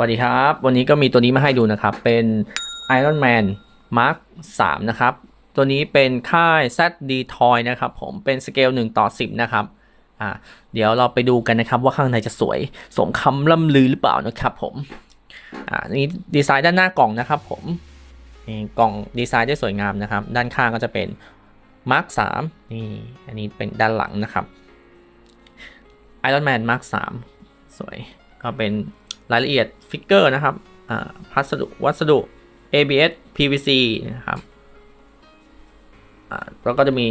วัสดีครับ วันนี้ก็มีตัวนี้มาให้ดูนะครับ เป็น Iron Man Mark 3 นะครับ ตัวนี้เป็นค่าย ZD Toy นะครับ ผมเป็นสเกล1ต่อ 10 นะครับอ่าเดี๋ยวเราไปดูกันนะครับว่าข้างในจะสวย สมคำล่ำลือหรือเปล่านะครับผมอ่านี่ดีไซน์ด้านหน้ากล่องนะครับผมนี่กล่องดีไซน์ได้สวยงามนะครับ ด้านข้างก็จะเป็น Mark 3นี่อันนี้เป็นด้านหลังนะครับ Iron Man Mark 3 สวยก็เป็น รายละเอียดฟิกเกอร์นะครับอ่าพัสดุวัสดุ ABS PVC นะครับแล้วก็จะมี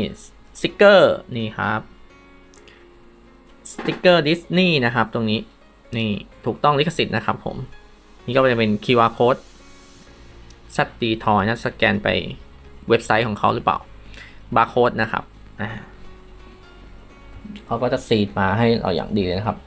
สติกเกอร์นี่ครับสติกเกอร์ดิสนีย์นะครับ ตรงนี้นี่ถูกต้องลิขสิทธิ์นะครับผม นี่ก็จะเป็น QR code ชัดดีทอยนะสแกนไปเว็บไซต์ของเขาหรือเปล่าบาร์โค้ดนะครับเขาก็จะซีดมาให้เราอย่างดีเลยนะครับ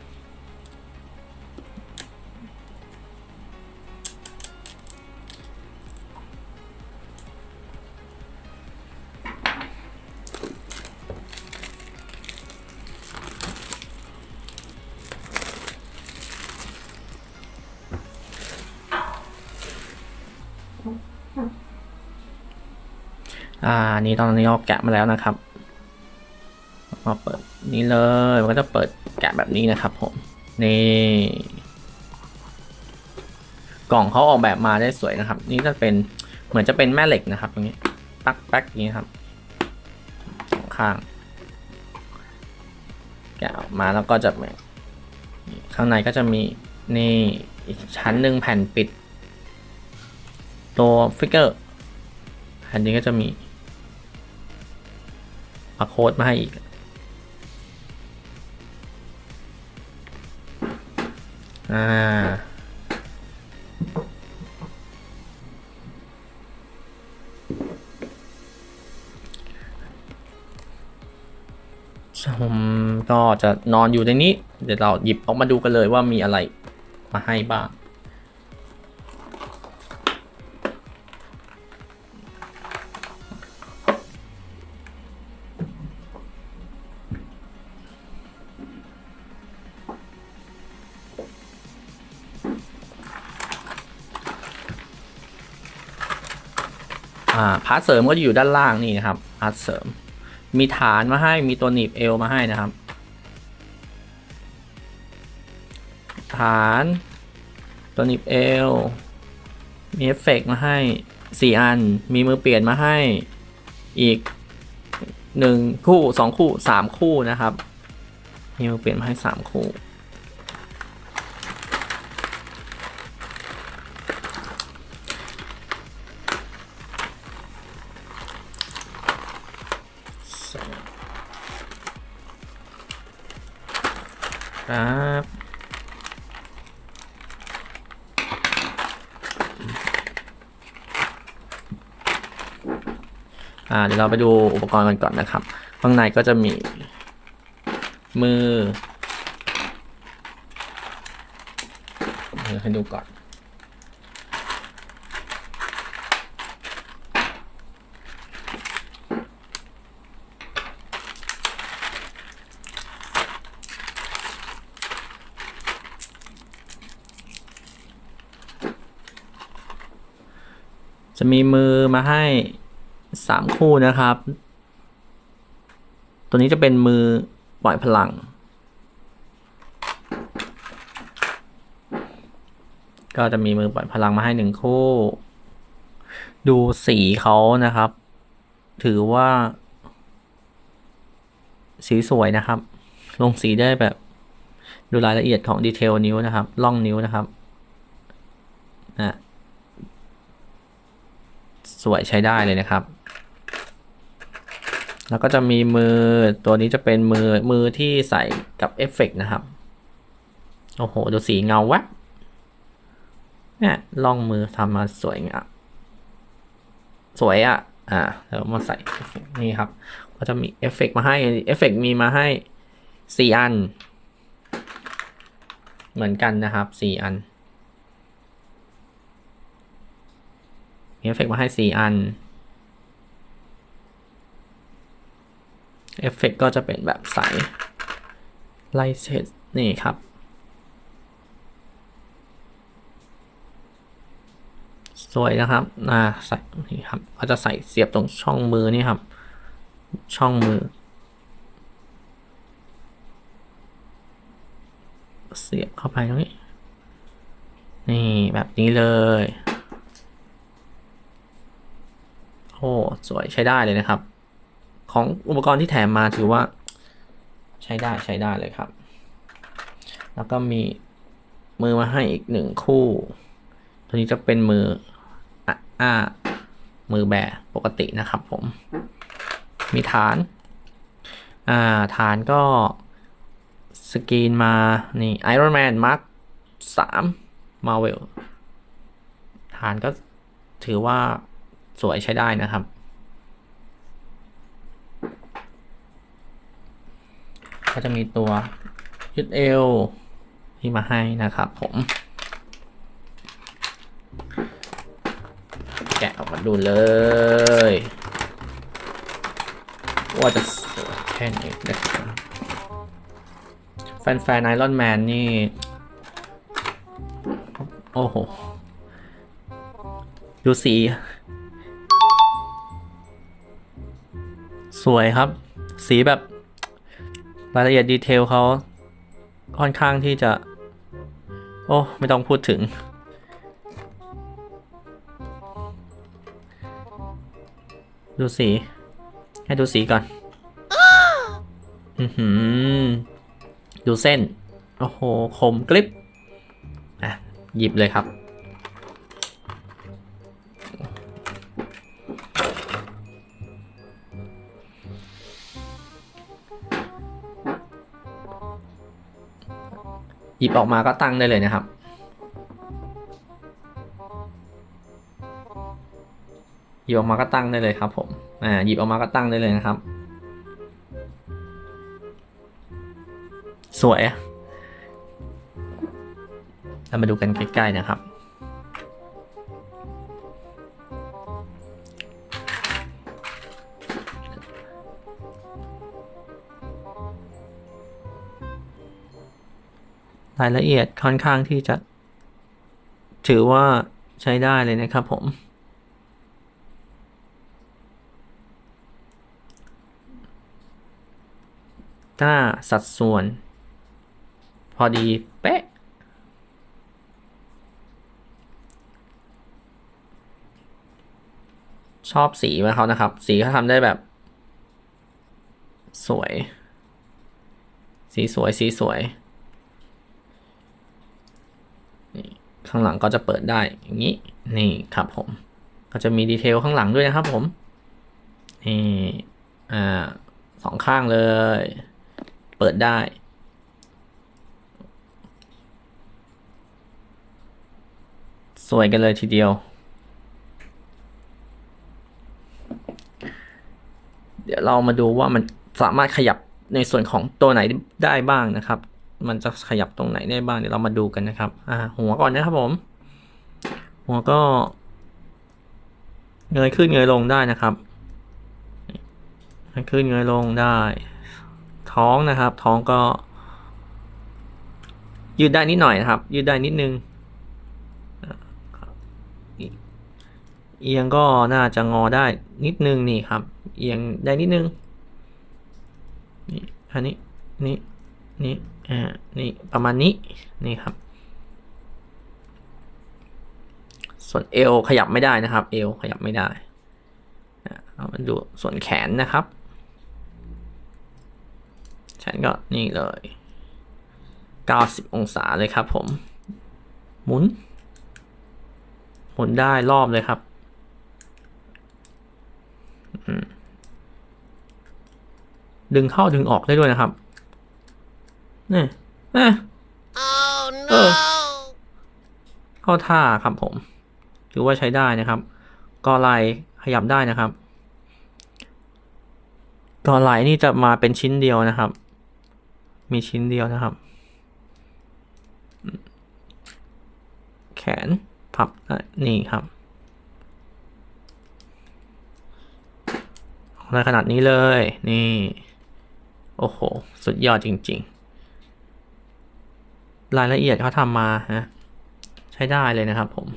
อ่านี่ตอนนี้เราแกะมาแล้วนะครับมาเปิดนี่เลยมันก็จะเปิดแกะแบบนี้นะครับผมนี่กล่องเขาออกแบบมาได้สวยนะครับ นี่จะเป็นเหมือนจะเป็นแม่เหล็กนะครับตรงนี้ปักแป๊กนี้ครับสองข้างแกะออกมาแล้วก็จะข้างในก็จะมีนี่อีกชั้นหนึ่งแผ่นปิด ตัวฟิกเกอร์แผ่นนี้ก็จะมีาโค้ดมาให้อีก อ่า ผมก็จะนอนอยู่ในนี้ เดี๋ยวเราหยิบออกมาดูกันเลยว่ามีอะไรมาให้บ้าง ร์ทเสริมก็จะอยู่ด้านล่างนี่นะครับพาร์ทเสริม มีฐานมาให้มีตัวหนีบเอวมาให้นะครับ ฐาน ตัวหนีบเอวมีเอฟเฟกต์มาให้สี่อัน มีมือเปลี่ยนมาให้อีกหนึ่งคู่สองคู่สามคู่นะครับ มีมือเปลี่ยนมาให้สามคู่ ครับอ่าเดี๋ยวเราไปดูอุปกรณ์กันก่อนนะครับ ข้างในก็จะมีมือให้ดูก่อน จะมีมือมาให้สามคู่นะครับ ตัวนี้จะเป็นมือปล่อยพลัง ก็จะมีมือปล่อยพลังมาให้หนึ่งคู่ ดูสีเขานะครับ ถือว่า สีสวยนะครับ ลงสีได้แบบดูรายละเอียดของดีเทลนิ้วนะครับ ล่องนิ้วนะครับนะ สวยใช้ได้เลยนะครับ แล้วก็จะมีมือตัวนี้จะเป็นมือมือที่ใส่กับเอฟเฟกต์นะครับ โอ้โห ดูสีเงาแวบเนี่ยล่องมือทำมาสวยงามสวยอะ่ะ อ่าแล้วมาใส่นี่ครับ ก็จะมีเอฟเฟกต์มาให้เอฟเฟกต์มีมาให้สี่อัน เหมือนกันนะครับสี่อัน มีเอฟเฟกต์มาให้ 4 อัน เอฟเฟกต์ก็จะเป็นแบบใสไลเซตนี่ครับ สวยนะครับอ่าใส่นี่ครับเขาจะใส่เสียบตรงช่องมือนี่ครับ ช่องมือ เสียบเข้าไปตรงนี้ นี่แบบนี้เลย โอ้สวยใช้ได้เลยนะครับ ของอุปกรณ์ที่แถมมาถือว่า ใช้ได้ใช้ได้เลยครับ แล้วก็มีมือมาให้อีกหนึ่งคู่ ตัวนี้จะเป็นมืออ่ามือแบปกตินะครับผม มีฐาน อ่าฐานก็สกรีนมา นี่ Iron Man Mark 3 Marvel ฐานก็ถือว่า สวยใช้ได้นะครับ ก็จะมีตัวยึดเอวที่มาให้นะครับผมแกะออกมาดูเลยว่าจะสวยแค่ไหนนะครับแฟนๆไอรอนแมนนี่ โอ้โห ดูสี สวยครับ สีแบบรายละเอียดดีเทลเขาค่อนข้างที่จะ โอ้ ไม่ต้องพูดถึง ดูสี ให้ดูสีก่อน อือหือ ดูเส้น โอ้โห คมกริบ อะ หยิบเลยครับ หยิบออกมาก็ตั้งได้เลยนะครับ หยิบออกมาก็ตั้งได้เลยครับผม อ่า หยิบออกมาก็ตั้งได้เลยนะครับ สวยอะเรามาดูกันใกล้ๆนะครับ รายละเอียดค่อนข้างที่จะ ถือว่าใช้ได้เลยนะครับผมหน้าสัดส่วน พอดีเป๊ะ ชอบสีของเขานะครับ สีเขาทำได้แบบ สวย สีสวย สีสวย นี่ ข้างหลังก็จะเปิดได้อย่างนี้นี่ครับผม ก็จะมีดีเทลข้างหลังด้วยนะครับผมนี่อ่าสองข้างเลย เปิดได้สวยกันเลยทีเดียว เดี๋ยวเรามาดูว่ามันสามารถขยับในส่วนของตัวไหนได้บ้างนะครับ มันจะขยับตรงไหนได้บ้างเดี๋ยวเรามาดูกันนะครับ อ่า หัวก่อนนะครับผม หัวก็เงยขึ้นเงยลงได้นะครับเงยขึ้นเงยลงได้ ท้องนะครับ ท้องก็ ยืดได้นิดหน่อยนะครับ ยืดได้นิดนึงเอียงก็น่าจะงอได้นิดนึงนี่ครับ เอียงได้นิดนึงนี่อันนี้นี่ นี่อ่านี่ประมาณนี้นี่ครับ ส่วนเอวขยับไม่ได้นะครับ เอวขยับไม่ได้เอามาดูส่วนแขนนะครับแขนก็นี่เลย 90 องศาเลยครับผมหมุนหมุนได้รอบเลยครับดึงเข้าดึงออกได้ด้วยนะครับ นี่นี่ Oh เออ no! เข้าท่าครับผมถือว่าใช้ได้นะครับกอไหลขยับได้นะครับกอไหลนี่จะมาเป็นชิ้นเดียวนะครับ มีชิ้นเดียวนะครับ แขนพับอะนี่ครับในขนาดนี้เลย นี่ โอ้โห สุดยอดจริง ๆ รายละเอียดเขาทำมาฮะใช้ได้เลยนะครับผม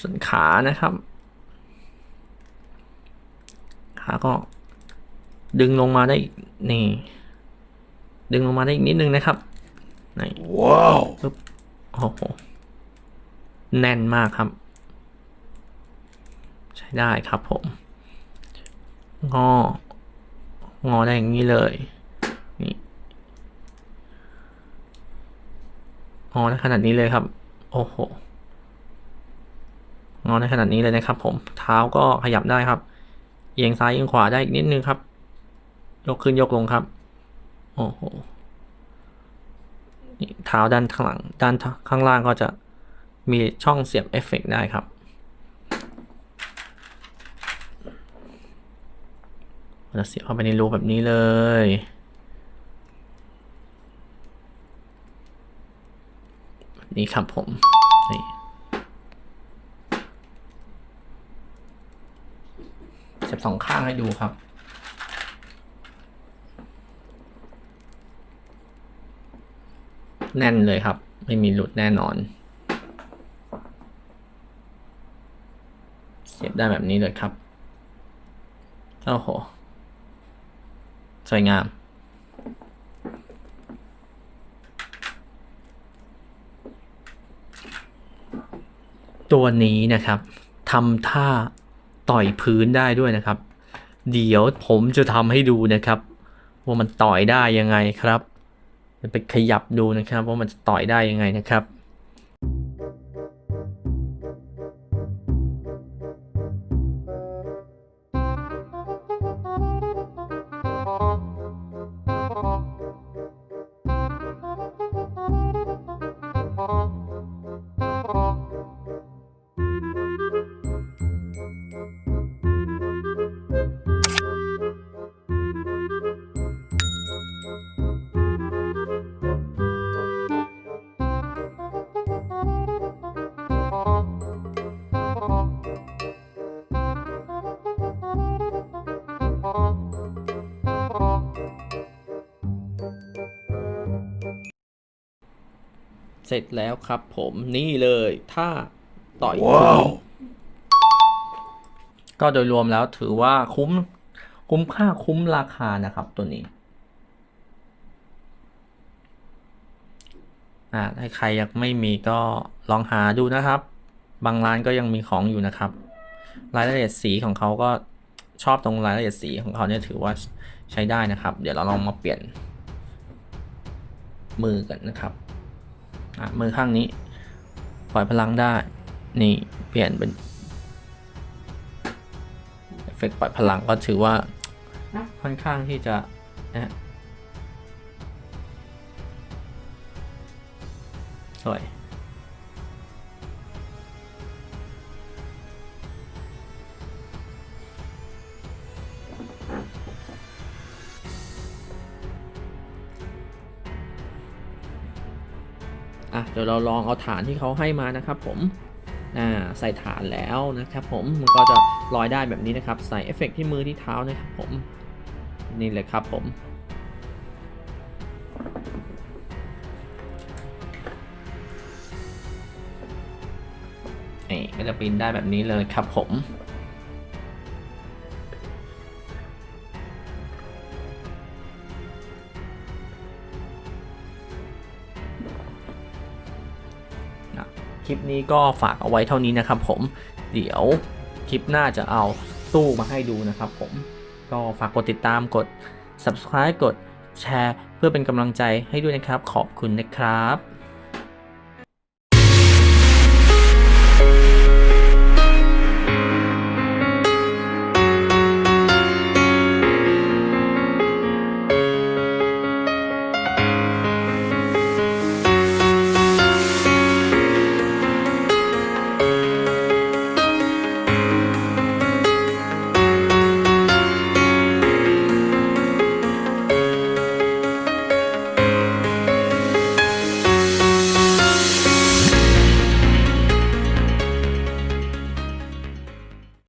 ส่วนขานะครับ ขาก็ดึงลงมาได้นี่ ดึงลงมาได้อีกนิดนึงนะครับนี่ว้าวโอ้โห แน่นมากครับ ใช้ได้ครับผม งอ งอได้อย่างนี้เลย นี่ งอได้ขนาดนี้เลยครับ โอ้โห งอได้ขนาดนี้เลยนะครับ ผม เท้าก็ขยับได้ครับ เอียงซ้ายเอียงขวาได้อีกนิดนึงครับ ยกขึ้นยกลงครับ โอ้โหนี่เท้าด้านข้างหลังด้านข้างล่างก็จะ มีช่องเสียบเอฟเฟกต์ได้ครับเราจะเสียบเข้าไปในรูแบบนี้เลย นี้ครับผม นี่เสียบสองข้างให้ดูครับแน่นเลยครับ ไม่มีหลุดแน่นอน เสียบ ได้แบบนี้เลยครับโอ้โหสวยงาม ตัวนี้นะครับทำท่าต่อยพื้นได้ด้วยนะครับ เดี๋ยวผมจะทำให้ดูนะครับ ว่ามันต่อยได้ยังไงครับจะไปขยับดูนะครับ ว่ามันจะต่อยได้ยังไงนะครับ เสร็จแล้วครับผมนี่เลยถ้าต่อยว้าวก็โดยรวมแล้วถือว่าคุ้มคุ้มค่าคุ้มราคานะครับตัวนี้อ่าถ้าใครยังไม่มีก็ลองหาดูนะครับ บางร้านก็ยังมีของอยู่นะครับ รายละเอียดสีของเขาก็ชอบตรงรายละเอียดสีของเขาเนี่ยถือว่าใช้ได้นะครับ เดี๋ยวเราลองมาเปลี่ยนมือกันนะครับอะ มือข้างนี้ ปล่อยพลังได้ นี่เปลี่ยนเป็นเอฟเฟกต์ปล่อยพลังก็ถือว่าค่อนข้างที่จะนะสวย อะเดี๋ยวเราลองเอาฐานที่เขาให้มานะครับผมอ่าใส่ฐานแล้วนะครับผมมันก็จะลอยได้แบบนี้นะครับ ใส่เอฟเฟกต์ที่มือที่เท้านะครับผมนี่เลยครับผมนี่ก็จะปีนได้แบบนี้เลยครับผม ลิปนี้ก็ฝากเอาไว้เท่านี้นะครับผม เดี๋ยวคลิปหน้าจะเอาตู้มาให้ดูนะครับผม ก็ฝากกดติดตามกด subscribe กดแชร์ เพื่อเป็นกำลังใจให้ด้วยนะครับ ขอบคุณนะครับ